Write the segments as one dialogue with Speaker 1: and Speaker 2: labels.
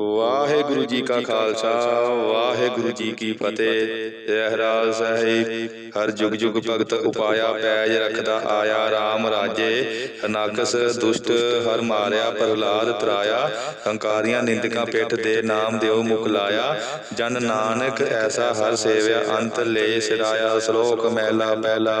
Speaker 1: ਵਾਹਿਗੁਰੂ ਜੀ ਕਾ ਖਾਲਸਾ, ਵਾਹਿਗੁਰੂ ਜੀ ਕੀ ਫਤਿਹ। ਰਹਿਰਾਜ ਸਾਹਿਬ, ਹਰ ਜੁਗ ਜੁਗ ਭਗਤ ਉਪਾਇਆ ਪੈਜ ਰੱਖਦਾ ਆਇਆ RAM ਰਾਜੇ। ਅਨਾਕਸ ਦੁਸ਼ਟ, ਹਰ ਮਾਰਿਆ, ਪ੍ਰਹਲਾਦ ਤਰਾਇਆ। ਹੰਕਾਰੀਆਂ ਨਿੰਦਕਾਂ ਪਿੱਠ ਦੇ ਨਾਮ ਦਿਓ ਮੁਖ ਲਾਇਆ। ਜਨ ਨਾਨਕ ਐਸਾ ਹਰ ਸੇਵਿਆ, ਅੰਤ ਲੈ ਸਿਰਾਇਆ। ਸ਼ਲੋਕ ਮਹਿਲਾ ਪਹਿਲਾ।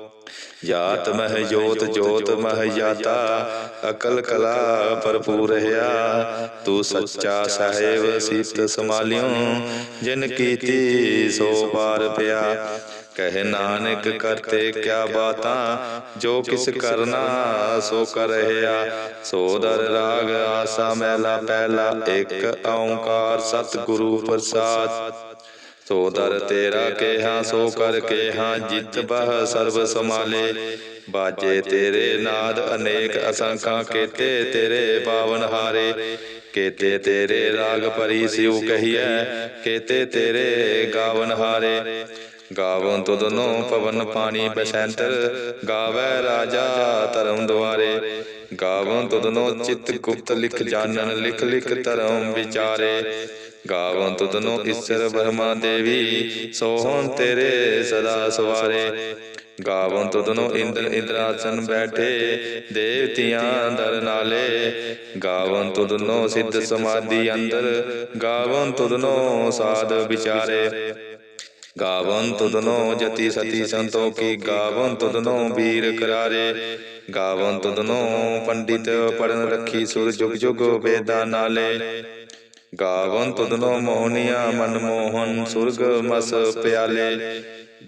Speaker 1: ਜਾਤ ਮਹਿ ਜੋਤ ਜੋਤ ਮਹਿ ਜਾਤਾ ਅਕਲ ਕਲਾ ਭਰਪੂਰ ਰਹਾ ਤੂੰ ਸੱਚਾ ਸਾਹਿਬ ਸੀਤ ਸਮਾਲਿਓ ਜਿਨ ਕੀਤੀ ਸੋ ਪਾਰ ਪਿਆ। ਕਹਿ ਨਾਨਕ ਕਰਤੇ ਕਿਆ ਬਾਤਾਂ, ਜੋ ਕਿਸ ਕਰਨਾ ਸੋ ਕਰ ਰਹਾ ਸੋ ਦਰ ਰਾਗ ਆਸਾ ਮੈਲਾ ਪਹਿਲਾ, ਇੱਕ ਓੰਕਾਰ ਸਤਿਗੁਰੂ ਪ੍ਰਸਾਦ। ਸੋ ਦਰ ਤੇਰਾ ਕੇਹਾ, ਸੋ ਕਰ ਕੇਹਾ, ਜਿਤ ਬਹ ਸਰਬ ਸਮਾਲੇ ਬਾਜੇ ਤੇਰੇ ਨਾਦ ਅਨੇਕ ਅਸੰਖਾਂ ਕੇਤੇ, ਤੇਰੇ ਪਾਵਨ ਹਾਰੇ। ਕੇਤੇ ਤੇਰੇ ਰਾਗ ਪਰੀ ਸਿਉ ਕਹੀਐ, ਕੇਤੇ ਤੇਰੇ ਗਾਵਨ ਹਾਰੇ। ਗਾਵਨ ਤੁਧਨੋ ਪਵਨ ਪਾਣੀ ਬਸੰਤਰ, ਗਾਵੈ ਰਾਜਾ ਧਰਮ ਦੁਆਰੇ। ਗਾਵਨ ਤੁਧਨੋ ਚਿਤ ਗੁਪਤ ਲਿਖ ਜਾਣਨ, ਲਿਖ ਲਿਖ ਧਰਮ ਵਿਚਾਰੇ। ਗਾਵਨ ਤੁਧਨੋ ਈਸ਼ਰ ਬ੍ਰਹਮਾ ਦੇਵੀ, ਸੋਹਣ ਤੇਰੇ ਸਦਾ ਸਵਾਰੇ। ਗਾਵਨ ਤੁਧਨੋ ਇੰਦਰ ਇੰਦਰਾਸਨ ਬੈਠੇ, ਦੇਵਤਿਆਂ ਦਰ ਨਾਲੇ। ਗਾਵਨ ਤੁਧਨੋ ਸਿੱਧ ਸਮਾਧੀ ਅੰਦਰ, ਗਾਵਨ ਤੁਧਨੋ ਸਾਧ ਵਿਚਾਰੇ। ਗਾਵਨ ਤੁਦਨੋ ਜਤੀ ਸਤੀ ਸੰਤੋਖੀ ਗਾਵਨ ਤੁਦਨੋ ਵੀਰ ਕਰਾਰੇ। ਗਾਵਨ ਤੁਧਨੋ ਪੰਡਿਤ ਪੜਨ ਰੱਖੀ ਸੁਰ ਜੁਗ ਜੁਗ ਵੇਦਾਂ ਨਾਲੇ। ਗਾਵਨ ਤੁਧਨੋ ਮੋਹਨੀਆ ਮਨ ਮੋਹਨ ਸੁਰਗ ਮਸ ਪਿਆਲੇ।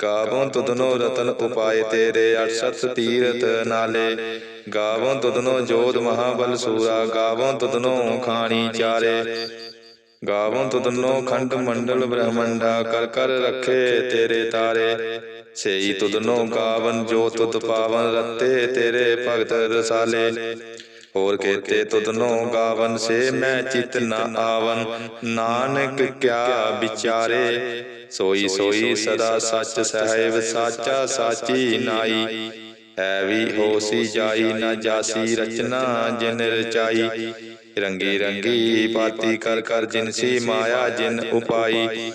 Speaker 1: ਗਾਵਨ ਤੁਧਨੋ ਰਤਨ ਉਪਾਏ ਤੇਰੇ 68 ਤੀਰਤ ਨਾਲੇ। ਗਾਵਨ ਤੁਧਨੋ ਜੋਧ ਮਹਾਬਲ ਸੂਰਾ, ਗਾਵਨ ਤੁਧਨੋ ਖਾਣੀ ਚਾਰੇ। ਗਾਵਨ ਤੁਧਨੋ ਖੰਡ ਮੰਡਲ ਬ੍ਰਹਮੰਡਾ, ਕਰ ਕਰ ਰੱਖੇ ਤੇਰੇ ਤਾਰੇ। ਸੇਈ ਤੁਧਨੋ ਗਾਵਨ ਜੋ ਤੁਧ ਪਾਵਨ ਰਤੇ ਤੇਰੇ ਭਗਤ ਰਸਾਲੇ। ਹੋਰ ਕੇਤੇ ਤੁਧਨੋ ਗਾਵਨ ਸੇ ਮੈਂ ਚਿਤ ਨ ਆਵਨ। ਨਾਨਕ ਕਿਆ ਵਿਚਾਰੇ। ਸੋਈ ਸੋਈ ਸਦਾ ਸੱਚ ਸਹਿਬ ਸਾਚਾ ਸਾਚੀ ਨਾਈ। ਹੈ ਵੀ ਹੋਸੀ ਜਾਈ ਨਾ ਜਾਸੀ ਰਚਨਾ ਜਿਨ ਰਚਾਈ। ਰੰਗੀ ਰੰਗੀ ਪਾਤੀ ਕਰ ਕਰ ਜਿਨਸੀ ਮਾਇਆ ਜਿਨ ਉਪਾਈ।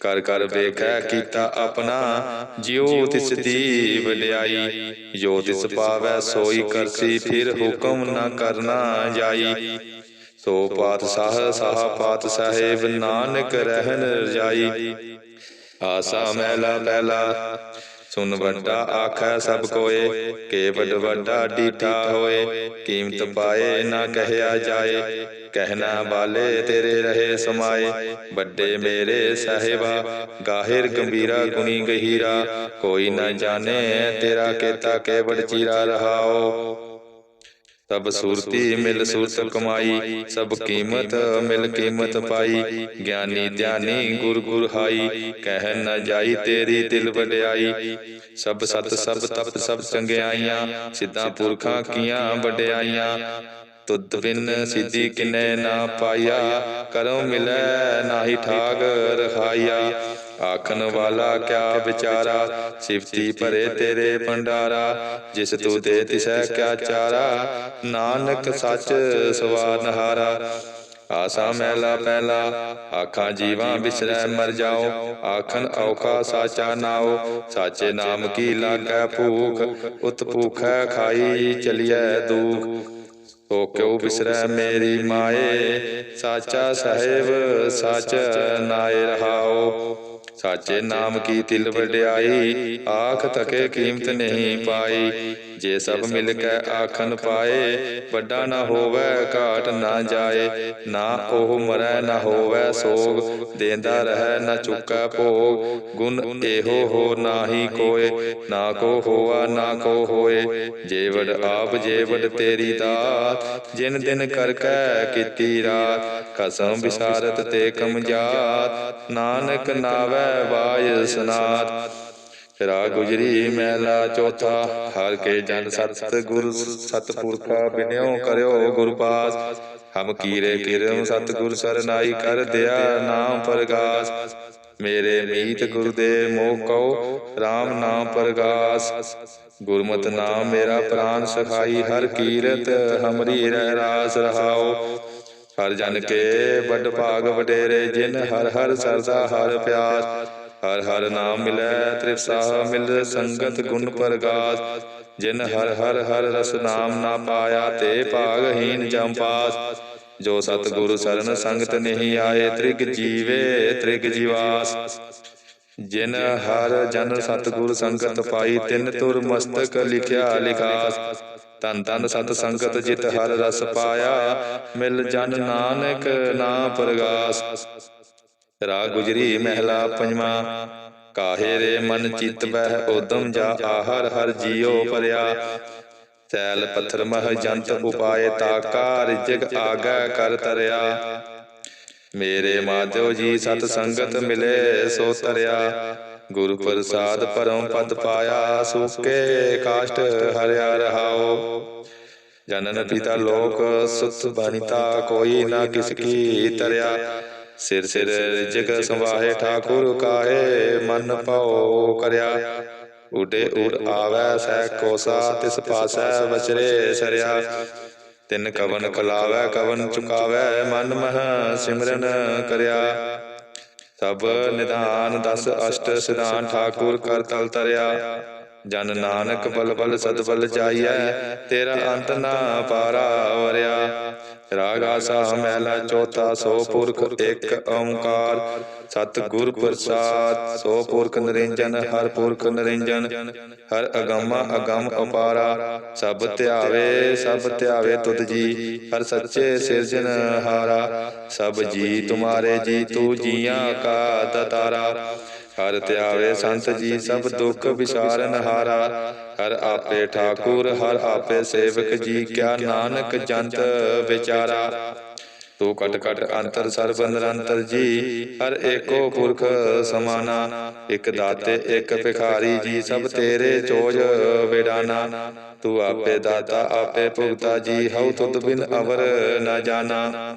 Speaker 1: ਕਰ ਕਰ ਵੇਖੈ, ਕੀਤਾ ਆਪਣਾ, ਜਿਉ ਤਿਸ ਦੀ ਵਡਿਆਈ ਜੋ ਤਿਸ ਪਾਵੈ, ਸੋਈ ਕਰਸੀ, ਫਿਰ ਹੁਕਮ ਨਾ ਕਰਨਾ ਜਾਈ। ਸੋ ਪਾਤਸ਼ਾਹ, ਸਾਹ ਪਾਤ ਸਾਹਿਬ, ਨਾਨਕ ਰਹਿਨ ਰਜਾਈ ਆਸਾ ਮਹਿਲਾ, ਪਹਿਲਾ ਸੁਨ ਵੱਡਾ ਆਖੈ ਸਭ ਕੋਏ ਕੇ ਵੱਡ ਵੱਡਾ ਡੀਠਾ ਹੋਏ ਕੀਮਤ ਪਾਏ ਨਾ ਕਹਿਆ ਜਾਏ। ਕਹਿਣਾ ਵਾਲੇ ਤੇਰੇ ਰਹੇ ਸਮਾਏ। ਵੱਡੇ ਮੇਰੇ ਸਾਹਿਬਾ ਗਾਹਿਰ ਗੰਭੀਰਾ ਗੁਣੀ ਗਹੀਰਾ। ਕੋਈ ਨਾ ਜਾਣੇ ਤੇਰਾ ਕੀਤਾ ਕੇਵੜ ਚੀਰਾ ਰਹਾਓ। ਸਭ ਸੂਰਤੀ ਮਿਲ ਸੂਰਤ ਕਮਾਈ ਸਭ ਕੀਮਤ ਮਿਲ ਕੀਮਤ ਪਾਈ। ਗਿਆਨੀ ਧਿਆਨੀ ਗੁਰ ਗੁਰ ਹਾਈ। ਕਹਿ ਨ ਜਾਈ ਤੇਰੀ ਦਿਲ ਵਡਿਆਈ। ਸਭ ਸਤ ਸਭ ਤਪ ਸਭ ਚੰਗਿਆਈਆਂ। ਸਿੱਧਾ ਪੁਰਖਾਂ ਕੀਆਂ ਵਡਿਆਈਆਂ। ਤੁਧ ਬਿਨ ਸਿੱਧੀ ਕਿਨੈ ਨਾ ਪਾਇਆ, ਕਰਮ ਮਿਲੈ ਨਾਹੀ ਠਾਗ ਰਖਾਇਆ ਆਖਣ ਵਾਲਾ ਕਿਆ ਵਿਚਾਰਾ, ਸਿਫਤੀ ਭਰੇ ਤੇਰੇ ਭੰਡਾਰਾ, ਜਿਸ ਤੂੰ ਦੇ ਤਿਸੈ ਕਿਆ ਚਾਰਾ। ਨਾਨਕ ਸੱਚ ਸਵਾਨਹਾਰਾ ਆਸਾ ਮਹਿਲਾ ਪਹਿਲਾ ਆਖਾਂ ਜੀਵਾਂ ਬਿਸਰੈ ਮਰ ਜਾਓ। ਆਖਣ ਔਖਾ ਸਾਚਾ ਨਾਓ ਸਾਚੇ ਨਾਮ ਕੀ ਲਾਗੈ ਭੂਖ ਉਤ ਭੂਖੈ ਖਾਈ ਚਲਿਐ ਦੂਖ। ਸੋ ਕਿਉ ਬਿਸਰੈ ਮੇਰੀ ਮਾਏ ਸਾਚਾ ਸਾਹਿਬ ਸਚ ਨਾਏ ਰਹਾਓ। ਸਾਚੇ ਨਾਮ ਕੀ ਤਿਲ ਵਡਿਆਈ ਆਖ ਤਕੇ ਕੀਮਤ ਨਹੀਂ ਪਾਈ। ਜੇ ਸਭ ਮਿਲ ਕੇ ਆਖਣ ਪਾਏ, ਵੱਡਾ ਨਾ ਹੋਵੇ, ਘਾਟ ਨਾ ਜਾਏ, ਨਾ ਉਹ ਮਰੈ, ਨਾ ਹੋਵੇ ਸੋਗ, ਦੇਂਦਾ ਰਹਿ, ਨਾ ਚੁੱਕੈ ਭੋਗ। ਗੁਣ ਇਹੋ ਹੋ ਨਾਹੀ ਕੋਏ, ਨਾ ਕੋ ਹੋਆ, ਨਾ ਕੋ ਹੋਏ। ਜੇਵੜ ਆਪ, ਜੇਵੜ ਤੇਰੀ ਦਾਤ, ਜਿਨ ਦਿਨ ਕਰ ਕੈ ਕੀਤੀ ਰਾਤ। ਕਸਮ ਵਿਸਾਰਤ ਤੇ ਕਮਜਾਤ ਨਾਨਕ ਨਾਵੈ ਵਾਜ ਸਨਾਤ ਰਾਗ ਗੁਜਰੀ ਮਹਿਲਾ ਚੌਥਾ। ਹਰ ਕੇ ਜਨ ਸਤ ਗੁਰ ਸਤਪੁਰਖਾ ਬਿਨਿਓ ਕਰਿਓ ਗੁਰ ਪਾਸ ਹਮ ਕੀਰੇ ਕਿਰਮ ਸਤਿਗੁਰ ਸਰਨਾਈ ਕਰ ਦਿਆ ਨਾਮ ਪ੍ਰਗਾਸ। ਮੇਰੇ ਮੀਤ ਗੁਰ ਦੇ ਮੋਹ ਕਉ RAM ਨਾਮ ਪ੍ਰਗਾਸ। ਗੁਰਮਤਿ ਨਾਮ ਮੇਰਾ ਪ੍ਰਾਨ ਸਖਾਈ ਹਰ ਕੀਰਤ ਹਮਰੀ ਰਹਿ ਰਾਸ ਰਹਾਓ। ਹਰ ਜਨ ਕੇ ਵੱਡ ਭਾਗ ਵਡੇਰੇ ਜਿਨ ਹਰ ਹਰ ਸਰਦਾ ਹਰ ਪਿਆਸ। ਹਰ ਹਰ ਨਾਮ ਮਿਲੈ ਤ੍ਰਿਪਸਾ ਮਿਲ, ਸੰਗਤ ਗੁਣ ਪ੍ਰਗਾਸ। ਜਿਨ ਹਰ ਹਰ ਹਰ ਰਸ ਨਾਮ ਨਾ ਪਾਇਆ, ਤੇ ਭਾਗਹੀਨ ਜਮ ਪਾਸ। ਜੋ ਸਤਿਗੁਰੂ ਸਰਨ ਸੰਗਤ ਨਹੀਂ ਆਏ, ਤ੍ਰਿਗ ਜੀਵੇ, ਤ੍ਰਿਗ ਜੀਵਾਸ। ਜਿਨ ਹਰ ਜਨ ਸਤਿਗੁਰ ਸੰਗਤ ਪਾਈ, ਤਿਨ ਤੁਰ ਮਸਤਕ ਲਿਖਿਆ ਲਿਖਾਸ। ਤਨ ਤਨ ਸਤ ਸੰਗਤ ਜਿਤ ਹਰ ਰਸ ਪਾਇਆ, ਮਿਲ ਜਨ ਨਾਨਕ ਨਾਮ ਪ੍ਰਗਾਸ। ਰਾਗ ਗੁਜਰੀ ਮਹਿਲਾ ਪੰਜਵਾ ਕਾਹੇ ਰੇ ਮਨ ਚਿਤ ਬਹਿ ਉਦਮ ਜਾ ਆਹਰ ਹਰ ਜੀਉ ਪਰਿਆ ਸੈਲ ਪੱਥਰ ਮਹ ਜੰਤ ਉਪਾਏ ਤਾਕਾ ਰਿਜਗ ਆਗੈ ਕਰ ਤਰਿਆ ਮੇਰੇ ਮਾਧਿਓ ਜੀ ਸਤ ਸੰਗਤ ਮਿਲੇ ਸੋ ਤਰਿਆ ਗੁਰੂ ਪ੍ਰਸਾਦ ਪਰਮ ਪਦ ਪਾਇਆ ਸੁਕੇ ਕਾਸ਼ਟ ਹਰਿਆ ਰਹਾਓ ਜਨਨ ਪਿਤਾ ਲੋਕ ਸੁਤ ਬਨਿਤਾ ਕੋਈ ਨਾ ਕਿਸ ਕੀ ਤਰਿਆ ਸਿਰ ਸਿਰ ਰਿਜਗ ਸੰਵਾਹੇ ਠਾਕੁਰ ਕਾਹੇ ਮਨ ਪਾਉ ਕਰਿਆ। ਉਡੇ ਉਡ ਆਵੈ ਸਹਿ ਕੋਸਾ ਤਿਸ ਪਾਸੈ ਵਚਰੇ ਸਰਿਆ। ਤਿਨ ਕਵਨ ਕਲਾਵੈ ਕਵਨ ਚੁਕਾਵੈ ਮਨ ਮਹ ਸਿਮਰਨ ਕਰਿਆ। ਸਭ ਨਿਧਾਨ ਦਸ ਅਸ਼ਟ ਸਿਧਾਨ ਠਾਕੁਰ ਕਰ ਤਲ ਤਰਿਆ। ਜਨ ਨਾਨਕ ਬਲ ਬਲ ਸਦ ਬਲ ਜਾਈਐ ਤੇਰਾ ਅੰਤ ਨਾ ਪਾਰਾ ਵਰਿਆ। ਰਾਗ ਆਸਾ ਮਹਿਲਾ ਚੌਥਾ, ਸੋ ਪੁਰਖ ਇੱਕ ਓੰਕਾਰ। ਸਤ ਗੁਰ ਪ੍ਰਸਾਦ, ਸੋ ਪੁਰਖ ਨਿਰੰਜਨ, ਹਰ ਪੁਰਖ ਨਿਰੰਜਨ। ਹਰ ਅਗੰਮਾ ਅਗੰਮ ਅਪਾਰਾ, ਸਭ ਧਿਆਵੇ ਸਭ ਧਿਆਵੇ ਤੁਧ ਜੀ। ਹਰ ਸੱਚੇ ਸਿਰਜਨ ਹਾਰਾ, ਸਭ ਜੀ ਤੁਮਾਰੇ ਜੀ, ਤੂ ਜੀਆਂ ਕਾ ਦਤਾਰਾ ਹਰ ਧਿਆਵੇ ਸੰਤ ਜੀ ਸਭ ਦੁੱਖ ਵਿਸਾਰਨ ਹਾਰਾ। ਹਰ। ਆਪੇ ਠਾਕੁਰ ਹਰ ਆਪੇ ਸੇਵਕ ਜੀ ਕਿਆ ਨਾਨਕ ਜੰਤ ਵਿਚਾਰਾ। ਤੂੰ ਕਟ ਕਟ ਅੰਤਰ ਸਰਬ ਨਿਰੰਤਰ ਜੀ। ਹਰ ਏਕੋ ਪੁਰਖ ਸਮਾਨਾ। ਇੱਕ ਦਾਤੇ ਇੱਕ ਭਿਖਾਰੀ ਜੀ ਸਭ ਤੇਰੇ ਚੋਜ ਵਿਡਾਨਾ ਤੂੰ ਆਪੇ ਦਾਤਾ ਆਪੇ ਭੁਗਤਾ ਜੀ। ਹਉ ਤੁਧ ਬਿਨ ਅਵਰ ਨਾ ਜਾਣਾ।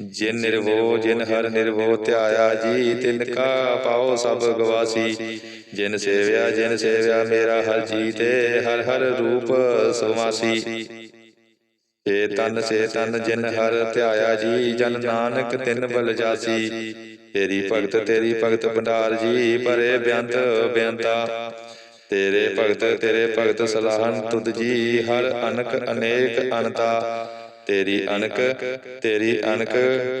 Speaker 1: ਜਿਨ ਨਿਰਵੋ ਜਿਨ ਹਰ ਨਿਰਵੋ ਧਿਆਇਆ ਜੀ, ਤਿਨ ਕਾ ਪਾਉ ਸਭ ਗਵਾਸੀ। ਜਿਨ ਸੇਵਿਆ ਜਿਨ ਸੇਵਿਆ, ਮੇਰਾ ਹਰ ਜੀ ਤੇ ਹਰ ਹਰ ਰੂਪ ਸਮਾਸੀ ਏ ਤਨ, ਸੇ ਤਨ, ਜਿਨ ਹਰ ਧਿਆਇਆ ਜੀ, ਜਨ ਨਾਨਕ ਤਿਨ ਬਲ ਜਾਸੀ। ਤੇਰੀ ਭਗਤ ਤੇਰੀ ਭਗਤ ਭੰਡਾਰ ਜੀ, ਪਰੇ ਬਿਆੰਤ, ਬਿਆੰਤਾ। ਤੇਰੇ ਭਗਤ ਤੇਰੇ ਭਗਤ ਸਲਾਹਨ ਤੁਧ ਜੀ, ਹਰ ਅਨਕ ਅਨੇਕ ਅਨਤਾ। ਤੇਰੀ ਅਨਕ ਤੇਰੀ ਅਨਕ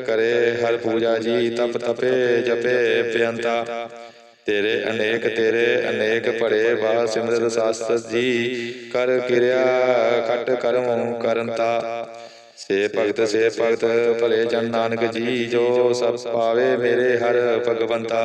Speaker 1: ਕਰੇ ਹਰ ਪੂਜਾ ਜੀ ਤਪ ਤਪੇ ਜਪੇ ਪਿਅੰਤਾ ਤੇਰੇ ਅਨੇਕ ਤੇਰੇ ਅਨੇਕ ਭਰੇ ਵਾ ਸਿਮਰਤ ਸਾਸਤ ਜੀ ਕਰ ਕਿਰਿਆ ਖਟ ਕਰਮ ਕਰੰਤਾ। ਸੇ ਭਗਤ ਸੇ ਭਗਤ ਭਲੇ ਜਨ ਨਾਨਕ ਜੀ ਜੋ ਸਭ ਪਾਵੇ ਮੇਰੇ ਹਰ ਭਗਵੰਤਾ।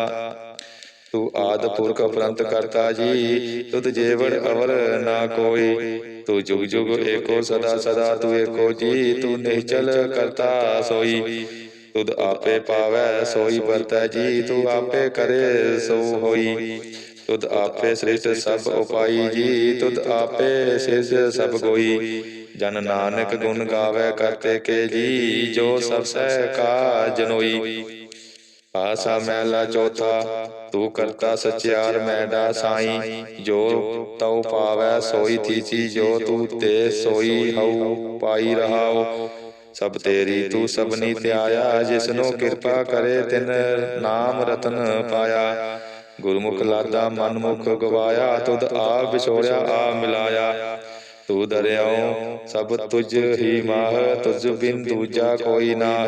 Speaker 1: ਤੂੰ ਆਦ ਪੁਰਖ ਅਪਰੰਤ ਕਰਤਾ ਜੀ, ਤੁਧ ਜੇਵੜ ਅਵਰ ਨਾ ਕੋਈ ਤੂੰ ਜੁਗ ਜੁਗ ਏਕੋ ਸਦਾ ਸਦਾ ਤੂੰ ਏਕੋ ਜੀ, ਤੂੰ ਨਿਹਚਲ ਕਰਤਾ ਸੋਈ। ਤੁਧ ਆਪੇ ਪਾਵੈ, ਸੋਈ ਵਰਤੈ ਜੀ, ਤੂੰ ਆਪੇ ਕਰੇ ਸੋ ਹੋਈ। ਤੁਧ ਆਪੇ ਸ੍ਰਿਸ਼ਟ ਸਭ ਉਪਾਈ ਜੀ, ਤੁਧ ਆਪੇ ਸਿਰਜ ਸਭ ਕੋਈ ਜਨ ਨਾਨਕ ਗੁਣ ਗਾਵੇ ਕਰਤੇ ਕੇ ਜੀ, ਜੋ ਸਭ ਸਹਿ ਕਾ ਜਨੋਈ ਆਸਾ ਮਹਿਲਾ ਚੌਥਾ, ਤੂੰ ਕਰਤਾ ਸਚਿਆਰ ਮੈਡਾ ਸਾਈ। ਜੋ ਤਉ ਪਾਵੈ ਸੋਈ ਤੀਚੀ ਜੋ ਤੂੰ ਤੇ ਸੋਈ ਹਉ, ਪਾਈ ਰਹਾਉ। ਸਭ ਤੇਰੀ ਤੂੰ ਸਭਨੀ ਧਿਆਇਆ, ਜਿਸਨੂੰ ਕਿਰਪਾ ਕਰੇ ਤਿਨ ਨਾਮ ਰਤਨ ਪਾਇਆ। ਗੁਰਮੁਖ ਲਾਦਾ ਮਨਮੁਖ ਗਵਾਇਆ, ਤੁਧ ਆ ਵਿਛੋੜਿਆ ਆ ਮਿਲਾਇਆ। ਤੂੰ ਦਰਿਆਉ ਸਭ ਤੁਝ ਹੀ ਮਾਹ ਤੁਝ ਬਿਨ ਦੂਜਾ ਕੋਈ ਨਾਹ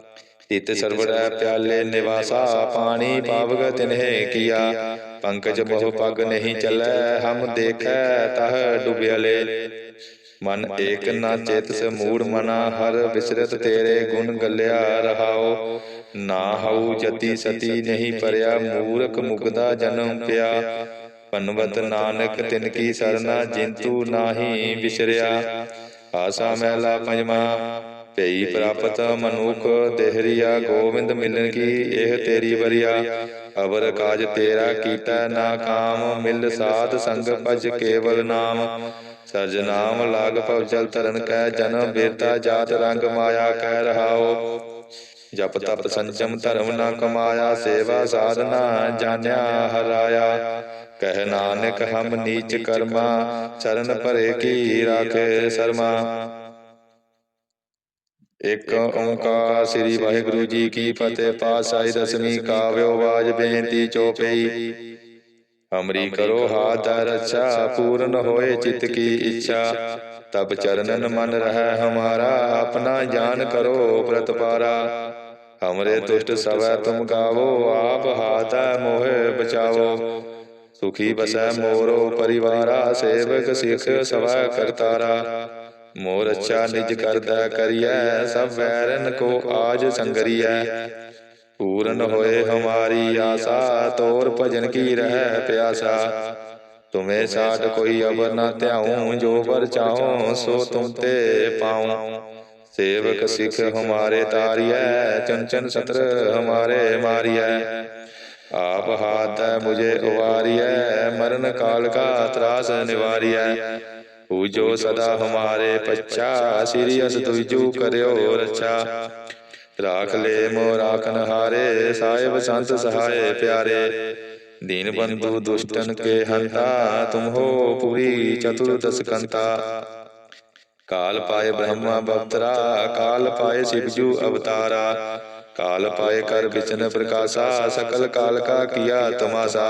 Speaker 1: ਤਿਤ ਸਰਵੜੈ ਪਿਆਲੇ ਨਿਵਾਸਾ ਪਾਣੀ ਪਾਵਗ ਤਿਨਹਿ ਕੀਆ। ਪੰਕਜ ਬਹੁ ਪਗ ਨਹੀਂ ਚੱਲੈ ਹਮ ਦੇਖੈ ਤਹ ਡੁਬਿਆਲੇ ਮਨ ਏਕ ਨਾ ਚੇਤਸ ਮੂੜ ਮਨਾ ਹਰ ਵਿਸਰਤ ਤੇਰੇ ਗੁਣ ਗੱਲਿਆ ਰਹਾਓ। ਨਾ ਹਉ ਜਤੀ ਸਤੀ ਨਹੀਂ ਪਰਿਆ ਮੂਰਖ ਮੁਗਦਾ ਜਨਮ ਪਿਆ। ਪਨਵਤ ਨਾਨਕ ਤਿਨ ਕੀ ਸਰਨਾ ਜਿੰਤੂ ਨਾਹੀ ਵਿਸਰਿਆ। ਆਸਾ ਮਹਿਲਾ ਪੰਜਵਾ। ਭਈ ਪ੍ਰਾਪਤ ਮਨੁਖ ਦੇਹਰੀਆ ਗੋਬਿੰਦ ਮਿਲਨ ਕੀ? ਇਹ ਤੇਰੀ ਵਰਿਆ। ਅਵਰ ਕਾਜ ਤੇਰਾ ਕੀਤਾ ਨਾ ਕਾਮ। ਮਿਲ ਸਾਧ ਸੰਗ ਭਜ ਕੇਵਲ ਨਾਮ। ਸਰਜ ਨਾਮ ਲਾਗ ਭਵ ਜਲ ਤਰਨ ਕੈ ਜਨਮ ਬੇਤਾ ਜਾਤ ਰੰਗ ਮਾਇਆ ਕਹਿ ਰਹਾਓ। ਜਪ ਤਪ ਸੰਜਮ ਧਰਮ ਨਾ ਕਮਾਇਆ ਸੇਵਾ ਸਾਧਨਾ ਜਾਣਿਆ ਹਰਾਇਆ। ਕਹਿ ਨਾਨਕ ਹਮ ਨੀਚ ਕਰਮਾ ਚਰਨ ਭਰੇ ਕੀ ਰਾਖੇ ਸਰਮਾ। ਇੱਕ ਓੰਕਾਰ ਸ੍ਰੀ ਵਾਹਿਗੁਰੂ ਜੀ ਕੀ ਫਤਿਹ ਪਾਤਸ਼ਾਹੀ ਦਸਵੀਂ ਕਾਵਿਓ ਬਾਜ ਬੇਨਤੀ ਚੋਪਈ। ਹਮਰੀ ਕਰੋ ਹਾਥ ਰੱਛਾ ਪੂਰਨ ਹੋਏ ਚਿਤ ਕੀ ਇੱਛਾ। ਤਬ ਚਰਨਨ ਮਨ ਰਹਿ ਹਮਾਰਾ ਆਪਣਾ ਜਾਨ ਕਰੋ ਪ੍ਰਤਪਾਰਾ। ਹਮਰੇ ਦੁਸ਼ਟ ਸਵੈ ਤੁਮ ਗਾਵੋ ਆਪ ਹਾਥੈ ਮੋਹਿ ਬਚਾਵੋ। ਸੁਖੀ ਬਸੈ ਮੋਰੋ ਪਰਿਵਾਰਾ ਸੇਵਕ ਸਿਖ ਸਵੈ ਕਰਤਾਰਾ। ਮੋਰ ਅੱਛਾ ਨਿਜ ਕਰਦਾ ਕਰੀਐ ਸਭ ਵੈਰਨ ਕੋ ਆਜ ਸੰਗਰੀਐ। ਪੂਰਨ ਹੋਏ ਹਮਾਰੀ ਆਸਾ ਤੋਰ ਭਜਨ ਕੀ ਰਹਿ ਪਿਆਸਾ। ਤੁਮੇ ਸਾਡ ਕੋਈ ਅਵਰ ਨਾ ਧਿਆਉ ਜੋ ਵਰ ਚਾਹੋ ਸੋ ਤੁਮ ਤੇ ਪਾਉ। ਸੇਵਕ ਸਿਖ ਹਮਾਰੇ ਤਾਰੀਐ ਚੰਚਨ ਸਤਰ ਹਮਾਰੇ ਮਾਰੀਐ। ਆਪ ਹਾਥ ਮੁਝੇ ਉਵਾਰੀਐ ਮਰਨ ਕਾਲ ਕਾ ਤਰਾਸ ਨਿਵਾਰੀਐ। ਪੂਜੋ ਸਦਾ ਹਮਾਰੇ ਪੱਛਾ ਸ੍ਰੀ ਅਸ ਤੁਜੂ ਕਰਿਓ ਰੱਛਾ ਰਾਖ ਲੈ ਮੋ ਰਾਖਨ ਹਾਰੇ ਸਾਹਿਬ ਸੰਤ ਸਹਾਏ ਪਿਆਰੇ ਦੀਨ ਬੰਧੂ ਦੁਸ਼ਟਨ ਕੇ ਹੰਤਾ ਤੁਮ ਹੋ ਪੂਰੀ ਚਤੁਰਦਸ ਕੰਤਾ ਕਾਲ ਪਾਏ ਬ੍ਰਹਮਾ ਬਵਤਰਾ ਕਾਲ ਪਾਏ ਸਿਵਜੂ ਅਵਤਾਰਾ ਕਾਲ ਪਾਏ ਕਰ ਵਿਚਨ ਪ੍ਰਕਾਸ਼ਾ ਸਕਲ ਕਾਲ ਕਾ ਕੀਆ ਤਮਾਸਾ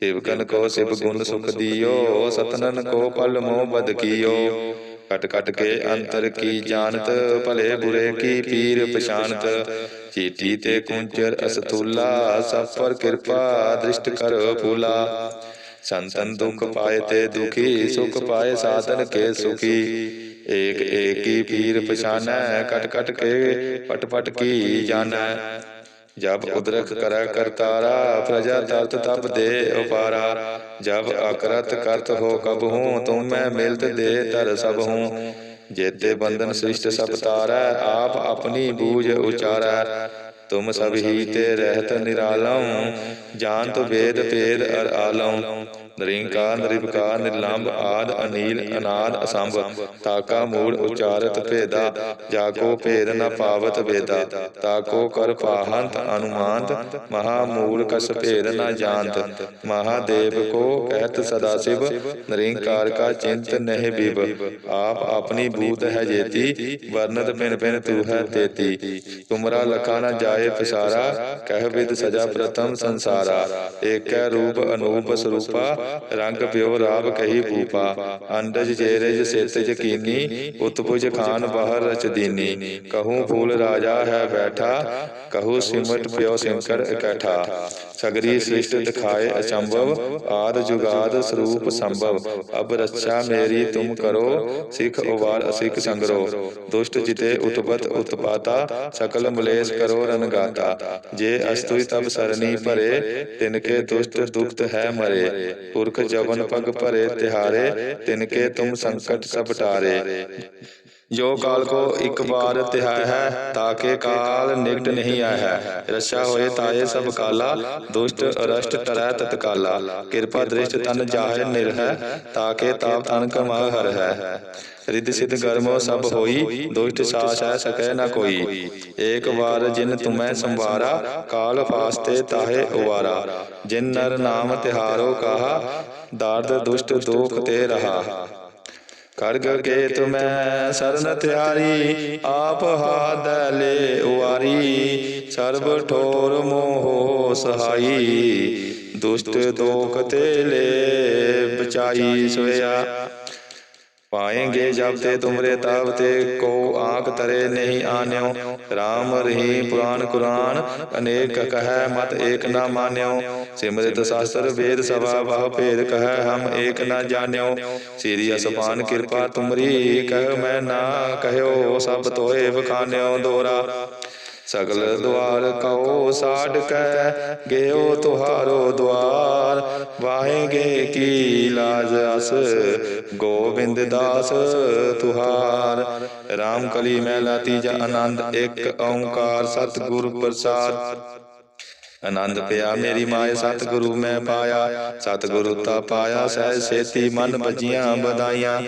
Speaker 1: ਸੇਵਕਨ ਕੋ ਸਿਵ ਗੁਣ ਸੁਖ ਦਿਓ ਸਤਨਨ ਕੋ ਪਲ ਮੋਹ ਬਦ ਕੀਓ ਕਟ ਕਟ ਕੇ ਅੰਤਰ ਕੀ ਜਾਣਤ ਭਲੇ ਬੁਰੇ ਕੀ ਪੀਰ ਪਛਾਨਤ ਚੀਟੀ ਤੇ ਕੁੰਚਰ ਅਸਤੂਲਾ ਸਭ ਪਰ ਕਿਰਪਾ ਦ੍ਰਿਸ਼ਟ ਕਰ ਫੂਲਾ ਸੰਤਨ ਦੁਖ ਪਾਏ ਤੇ ਦੁਖੀ ਸੁਖ ਪਾਏ ਸਾਧਨ ਕੇ ਸੁਖੀ ਏਕ ਏਕੀ ਪੀਰ ਪਛਾਨੈ ਕਟ ਕਟ ਕੇ ਪਟ ਪਟ ਕੀ ਜਾਣੈ ਜਬ ਉਦਰਕ ਕਰੈ ਕਰਤਾਰਾ ਪ੍ਰਜਾ ਤਰਤ ਤਪ ਦੇ ਉਪਾਰਾ। ਜਬ ਅਕਰਤ ਕਰਤ ਹੋ ਕਬ ਹੂੰ ਤੁਮ ਮੈਂ ਮਿਲਤ ਦੇ ਤਰ ਸਭ ਹੂੰ ਜੇਤੇ ਬੰਧਨ ਸ੍ਰਿਸ਼ਟ ਸਭ ਤਾਰੈ ਆਪ ਆਪਣੀ ਬੂਝ ਉਚਾਰੈ। ਤੁਮ ਸਭ ਹੀ ਤੇ ਰਹਿਤ ਨਿਰਾਲਮ ਜਾਣਤ ਵੇਦ ਭੇਦ ਅਰ ਆਲਮ ਨਰਿੰਕਾਰ ਨਿਰਵਿਕਾਰ ਨਿਰਲੰਭ ਆਦ, ਅਨੀਲ, ਅਨਾਦ, ਅਸੰਭ। ਤਾਕਾ ਮੂੜ ਉਚਾਰਤ ਭੇਦਾ ਜਾਕੋ ਭੇਦ ਨ ਪਾਵਤ ਵੇਦਾ। ਤਾਕੋ ਕਰ ਪਾਹੰਤ ਅਨੁਮਾਨਤ, ਮਹਾ ਮੂੜ ਕਸ ਭੇਦ ਨ ਜਾਣਤ। ਮਹਾਦੇਵ ਕੋ ਕਹਿਤ ਸਦਾ ਸਿਵ, ਨਰਿੰਕਾਰ ਕਾ ਚਿੰਤ ਨਹਿ ਬਿਬ ਆਪ ਆਪਣੀ ਬੂਤ ਹੈ ਜੇਤੀ ਵਰਨਤ ਪਿਨ ਪਿਨ ਤੂ ਹੈ ਤੇਤੀ। ਤੁਮਰਾ ਲਖਾ ਨ ਜਾਏ ਪਿਸਾਰਾ, ਕਹਿ ਵਿਦ ਸਜਾ ਪ੍ਰਥਮ ਸੰਸਾਰਾ। ਏਕੈ ਰੂਪ ਅਨੂਪ ਸਰੂਪਾ, ਰੰਗ ਪਿਓ ਰਾਵ ਕਹੀ ਭੂਪਾ। ਅੰਡਜ ਜੇਰਜ ਸਿਤ ਯਕੀਨੀ, ਉਤਪੁਜ ਖਾਨ ਬਾਹਰ ਰਚ ਕਹੂੰ ਫੂਲ ਰਾਜਾ ਹੈ ਬੈਠਾ, ਕਹੂ ਸਿਮਟ ਪਿਓ ਸਿੰਕਰ ਇਕੱਠਾ। ਸਗਰੀ ਸ੍ਰਿਸ਼ਟ ਦਿਖਾਏ ਅਚੰਭਵ, ਆਦ ਜੁਗਾਦ ਸਰੂਪ ਸੰਭਵ। ਅਬ ਰੱਛਾ ਮੇਰੀ ਤੁਮ ਕਰੋ, ਸਿਖ ਉਵਾਰ ਅਸਿਖ ਸੰਗਰੋ। ਦੁਸ਼ਟ ਜਿਤੇ ਉਤਪਤ ਉਤਪਾਤਾ, ਸਕਲ ਮਲੇਸ਼ ਕਰੋ ਰਨਗਾਤਾ ਜੇ ਅਸਤੁਈ ਤਬ ਸਰਨੀ ਭਰੇ ਤਿਨਕੇ ਦੁਸ਼ਟ ਦੁਖਤ ਹੈ ਮਰੇ। ਪੁਰਖ ਜਵਨ ਪਗ ਭਰੇ ਤਿਹਾਰੇ ਤਿਨਕੇ ਤੁਮ ਸੰਕਟ ਸਭ ਟਾਰੇ। ਜੋ ਕਾਲ ਕੋ ਇੱਕ ਵਾਰ ਤਿਹਾਇ ਹੈ ਤਾਕੇ ਕਾਲ ਨਿਕਟ ਨਹੀਂ ਆਇਆ ਹੈ। ਰਛਾ ਹੋਏ ਤਾਏ ਸਭ ਕਾਲਾ ਦੁਸ਼ਟ ਅਰਸ਼ਟ ਟਰੈ ਤਤਕਾਲਾ ਕਿਰਪਾ ਦ੍ਰਿਸ਼ਟ ਤਨ ਜਾਹੇ ਨਿਰਹੈ ਤਾਕੇ ਤਾਪ ਤਨ ਕਮਾ ਹਰ ਹੈ ਰਿੱਧ ਸਿਧ ਗਰਮੋ ਸਭ ਹੋਈ ਦੁਸ਼ਟ ਸਾਸ ਹੈ ਸਕੈ ਨ ਕੋਈ। ਏਕ ਵਾਰ ਜਿਨ ਤੁਮੈ ਸੰਵਾਰਾ ਕਾਲ ਫਾਸਤੇ ਤਾਹੇ ਉਵਾਰਾ ਜਿਨ ਨਰ ਨਾਮ ਤਿਹਾਰੋ ਕਹਾ ਦਾਰਦ ਦੁਸ਼ਟ ਦੋਖ ਤੇ ਰਹਾ। ਕਰਗ ਕੇ ਤੁਮੈ ਸਰਨ ਤਿਆਰੀ ਆਪ ਹਾਦ ਲੈ ਉਵਾਰੀ। ਸਰਬ ਠੋਰ ਮੋਹ ਸਹਾਈ। ਦੁਸ਼ਟ ਦੋਖ ਤੇ ਲੈ ਬਚਾਈ ਸੋਇਆ। पाएंगे जब ते तुमरे तब ते को आंख तरे नहीं आन्यो राम रही पुराण कुरान अनेक कह मत एक न मान्यो सिमृत शास्त्र वेद सभा बह भेद कह हम एक न जान्यो सीरी असपान कृपा तुमरी कह मैं ना कहयो सब तोए बखान्यो दोरा ਸਗਲ ਦੁਆਰ ਕਉ ਸਾਡ ਕੈ ਗਿਓ ਤੁਹਾਰੋ ਦੁਆਰ ਵਾਹੇਗੇ ਕੀ ਲਾਜ ਅਸ ਗੋਬਿੰਦ ਦਾਸ ਤੁਹਾਰ। RAM ਕਲੀ ਮਹਿਲਾ ਤੀਜਾ ਆਨੰਦ ਇੱਕ ਓੰਕਾਰ ਸਤਿਗੁਰ ਪ੍ਰਸਾਦ। ਆਨੰਦ ਪਿਆ ਮੇਰੀ ਮਾਏ ਸਤਿਗੁਰੂ ਮੈਂ ਪਾਇਆ ਸਤਿਗੁਰੂ ਤਾ ਪਾਇਆ ਸਹਿ ਸੇਤੀ ਮਨ ਭਜੀਆਂ ਬਧਾਈਆਂ।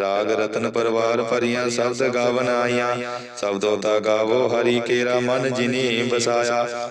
Speaker 1: ਰਾਗ ਰਤਨ ਪਰਵਾਰ ਭਰੀਆਂ ਸ਼ਬਦ ਗਾਵਨ ਆਈਆਂ। ਸ਼ਬਦੋ ਤਾ ਗਾਵੋ ਹਰੀ ਕੇਰਾ ਮਨ ਜਿਨੀ ਬਸਾਇਆ।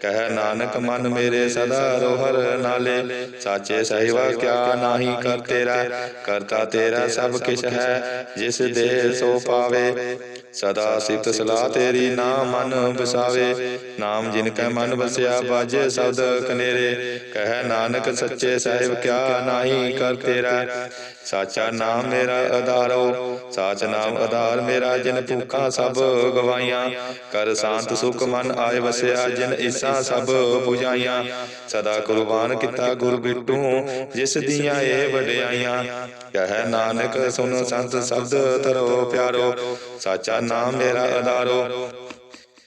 Speaker 1: ਕਹਿ ਨਾਨਕ ਮਨ ਮੇਰੇ ਸਦਾ ਰੋਹਰ ਨਾਲੇ, ਸਾਚੇ ਸਹਿਵਾ ਕਿਆ ਨਾਹੀ ਕਰ ਤੇਰਾ, ਕਰਤਾ ਤੇਰਾ ਸਭ ਕਿਛ ਹੈ, ਜਿਸ ਦੇ ਸੋ ਪਾਵੇ। ਸਦਾ ਸਿਫਤ ਸਲਾਹ ਤੇਰੀ ਨਾਮ ਮਨ ਵਸਾਵੇ। ਨਾਮ ਜਿਨ ਕੈ ਮਨ ਵਸਿਆ ਬਾਜੇ ਸ਼ਬਦ ਕਨੇਰੇ। ਕਹਿ ਨਾਨਕ ਸੱਚੇ ਸਾਹਿਬ ਕਿਆ ਨਾਹੀ ਕਰ ਤੇਰਾ। ਸਾਚਾ ਨਾਮ ਮੇਰਾ ਆਧਾਰੋ ਸਾਚ ਨਾਮ ਆਧਾਰ ਮੇਰਾ ਜਿਨ ਭੁੱਖਾਂ ਸਭ ਗਵਾਈਆਂ। ਕਰ ਸ਼ਾਂਤ ਸੁਖ ਮਨ ਆਏ ਵਸਿਆ, ਜਿਨ ਇਸਾ ਸਭ 부ਝਾਈਆਂ ਸਦਾ ਕੁਰਬਾਨ ਕੀਤਾ ਗੁਰ ਬਿਟੂ, ਜਿਸ ਦੀਆਂ ਇਹ ਵਡਿਆਈਆਂ। ਕਹਿ ਨਾਨਕ ਸੁਨ ਸੰਤ ਸ਼ਬਦ ਤਰੋ ਪਿਆਰੋ। ਸਾਚਾ ਨਾਮ ਮੇਰਾ ਆਧਾਰੋ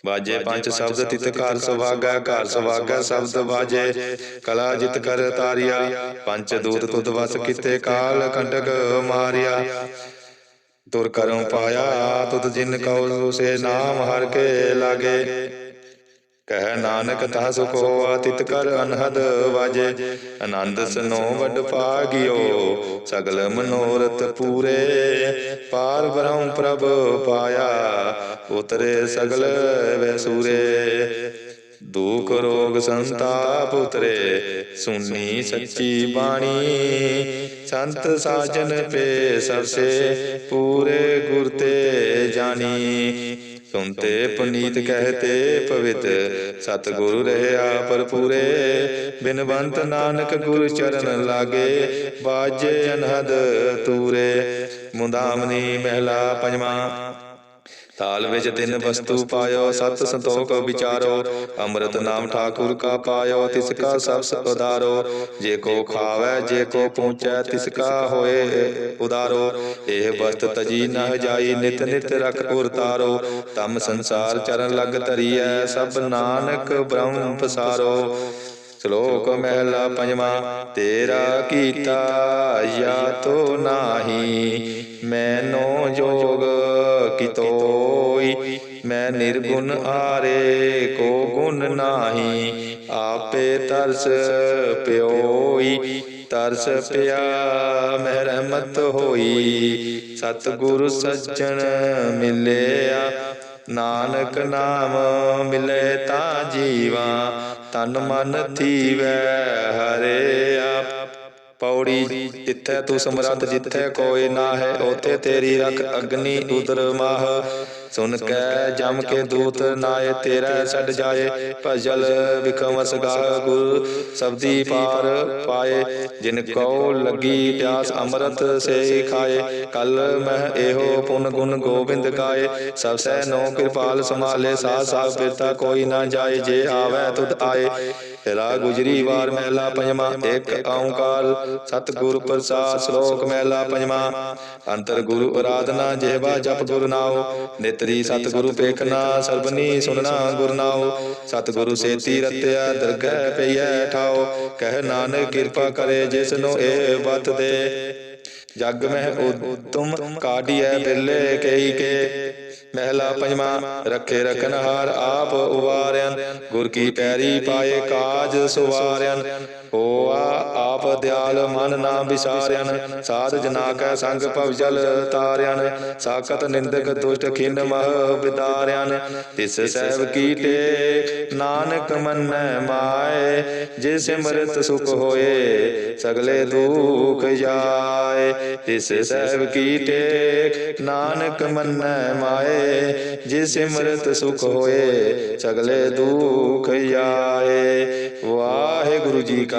Speaker 1: ਬਾਜੇ ਪੰਜ ਸ਼ਬਦ ਤਿਤ ਘਰ ਸੁਭਾਗਾ ਘਰ ਸੁਭਾਗਾ ਸ਼ਬਦ ਬਾਜੇ ਕਲਾ ਜਿਤ ਕਰ ਤਾਰਿਆ। ਪੰਜ ਦੂਤ ਤੁਧ ਵਸ ਕੀਤੇ ਕਾਲ ਕੰਟਕ ਮਾਰਿਆ। ਤੁਰ ਕਰਮ ਪਾਇਆ ਤੁਧ ਜਿਨ ਕਉ ਸੇ ਨਾਮ ਹਰ ਕੇ ਲਾਗੇ। ਕਹਿ ਨਾਨਕ ਤਾ ਸੁਖ ਹੋਆ ਤਿਤ ਕਰ ਅਨਹਦ ਵਾਜੇ। ਆਨੰਦ ਸਨੋ ਵਡ ਭਾਗਿਓ ਸਗਲ ਮਨੋਰਥ ਪੂਰੇ। ਪਾਰ। ਬ੍ਰਹਮ ਪ੍ਰਭ ਪਾਇਆ। ਉਤਰੇ ਸਗਲ ਵੈਸੂਰੇ ਦੁਖ ਰੋਗ ਸੰਤਾਪ ਉਤਰੇ। ਸੁਨੀ ਸੱਚੀ ਬਾਣੀ। ਸੰਤ ਸਾਜਨ ਪੇ ਸਭਸੇ। ਪੂਰੇ ਗੁਰ ਤੇ ਜਾਣੀ। ਸੁਨਤੇ ਪੁਨੀਤ ਕਹਤੇ ਪਵਿੱਤ। ਸਤਿਗੁਰੂ ਰਹਿਆ ਪਰਪੂਰੇ ਬਿਨਵੰਤ ਨਾਨਕ ਗੁਰ ਚਰਨ ਲਾਗੇ। ਬਾਜੇ ਅਨਹਦ ਤੂਰੇ। ਮੁੰਦਾਮਨੀ ਮਹਿਲਾ ਪੰਜਵਾਂ। ਤਾਲ ਵਿੱਚ ਤਿੰਨ ਵਸਤੂ ਪਾਇਓ ਸਤ ਸੰਤੋਖ ਵਿਚਾਰੋ ਅੰਮ੍ਰਿਤ ਨਾਮ ਠਾਕੁਰ ਕਾ ਪਾਇਓ ਤਿਸ ਕਾ ਸਭ ਉਦਾਰੋ। ਜੇ ਕੋ ਖਾਵੇ ਜੇ ਕੋ ਪਹੁੰਚੈ ਤਿਸ ਕਾ ਹੋਏ ਉਦਾਰੋ। ਇਹ ਵਸਤ ਤਜੀ ਨਹ ਜਾਈ ਨਿਤ ਨਿਤ ਰਖ ਉਰਤਾਰੋ ਤਮ ਸੰਸਾਰ ਚਰਨ ਲਗ ਧਰੀਐ ਸਭ ਨਾਨਕ ਬ੍ਰਹਮ ਪਸਾਰੋ। ਸ਼ਲੋਕ ਮਹਿਲਾ ਪੰਜਵਾਂ, ਤੇਰਾ ਕੀਤਾ ਯਾ ਤੋ ਨਾਹੀ, ਮੈਨੋ ਜੋਗ ਕਿਤੋਈ, ਮੈਂ ਨਿਰਗੁਣ ਆਰੇ ਕੋ ਗੁਣ ਨਾਹੀ, ਆਪੇ ਤਰਸ ਪਿਓਈ, ਤਰਸ ਪਿਆ ਮਹਿ ਰਹਿਮਤ ਹੋਈ, ਸਤਿਗੁਰ ਸੱਜਣ ਮਿਲਿਆ, ਨਾਨਕ ਨਾਮ ਮਿਲੇ ਤਾਂ ਜੀਵਾ ਤਨ ਮਨ ਥੀਵੈ ਹਰੇ ਪੌੜੀ ਪੌੜੀ ਜਿੱਥੈ ਤੂੰ ਸਮਰੱਥ, ਜਿੱਥੈ ਕੋਈ ਨਾ ਹੈ, ਉਥੇ ਤੇਰੀ ਰਖ ਅਗਨੀ ਉਦਰ ਮਾਹ। ਸੁਨ ਕੈ, ਜਮ ਕੇ ਦੂਤ ਨਾਏ, ਤੇਰਾ ਛੱਡ ਜਾਏ, ਭਜਲ ਵਿਕਮ ਸਗਾਹ ਗੁਰ। ਸਬਦੀ ਪਾਰ ਪਾਏ, ਜਿਨ ਕੋ ਲੱਗੀ ਪਿਆਸ, ਅੰਮ੍ਰਿਤ ਸੇ ਖਾਏ। ਕਲ ਮਹਿ ਇਹੋ ਪੁਨ ਗੁਣ ਗੋਬਿੰਦ ਗਾਏ। ਸਭ ਸੈ ਨੋ ਕਿਰਪਾਲ ਸਮਾਲੇ ਸਾਧ ਸਾਹ ਪਿਰਤਾ ਕੋਈ ਨਾ ਜਾਏ, ਜੇ ਆਵੈ ਤੁਧ ਆਏ। ਤੇਰਾ ਗੁਜਰੀ ਵਾਰ ਮਹਿਲਾ ਪੰਜਵਾ, ਇੱਕ ਓੰਕਾਰ। ਸਤਿਗੁਰ ਪ੍ਰਸਾਦ ਸ਼ਲੋਕ ਮਹਿਲਾ ਪੰਜਵਾ। ਅੰਤਰ ਗੁਰੂ ਆਰਾਧਨਾ ਜਿਹਵਾ ਜਪ ਗੁਰ ਨਾਉ। ਨਿਤਰੀ ਸਤਿਗੁਰੂ ਪੇਖਣਾ ਸਰਬਨੀ ਸੁਨਣਾ ਗੁਰ ਨਾਉ। ਸਤਿਗੁਰੂ ਸੇਤੀ ਰਤਿਆ, ਦਰਗਹਿ ਪਈਐ ਠਾਉ। ਕਹਿ ਨਾਨਕ ਕਿਰਪਾ ਕਰੇ ਜਿਸ ਨੂੰ ਇਹ ਬਤ ਦੇ। ਜਗ ਮਹਿ ਉਤਮ ਕਾਢੀਐ ਬਿਰਲੇ ਕਈ ਕੇ। ਮਹਿਲਾ ਪੰਜਵਾ, ਰੱਖੇ ਰਖਨ ਹਾਰ ਆਪ ਉਵਾਰਿਆਨ ਗੁਰ ਕੀ ਪੈਰੀ ਪਾਏ ਕਾਜ ਸੁਵਾਰਿਆਨ ਹੋਆ, ਆਪ ਦਿਆਲ ਮਨ ਨਾ ਵਿਸਾਰਿਆਨ, ਸਾਧ ਜਨਾ ਕੈ ਸੰਗ ਭਵ ਜਲ ਤਾਰਿਆਨ, ਸਾਖਤ ਨਿੰਦਕ ਦੁਸ਼ਟ ਖਿਨ ਮਹ ਵਿਦਾਰਿਆਨ ਤਿਸ ਸਹਿਬ ਕੀ ਨਾਨਕ ਮੰਨੈ ਮਾਏ, ਜੇ ਸਿਮਰਤ ਸੁਖ ਹੋਏ, ਸਗਲੇ ਦੁਖ ਜਾਏ। ਤਿਸ ਸਹਿਬ ਕੀ ਨਾਨਕ ਮੰਨੈ ਮਾਏ, ਜੇ ਸਿਮਰਤ ਸੁਖ ਹੋਏ, ਸਗਲੇ ਦੁਖ ਜਾਏ। ਵਾਹਿਗੁਰੂ ਜੀ ਕਾ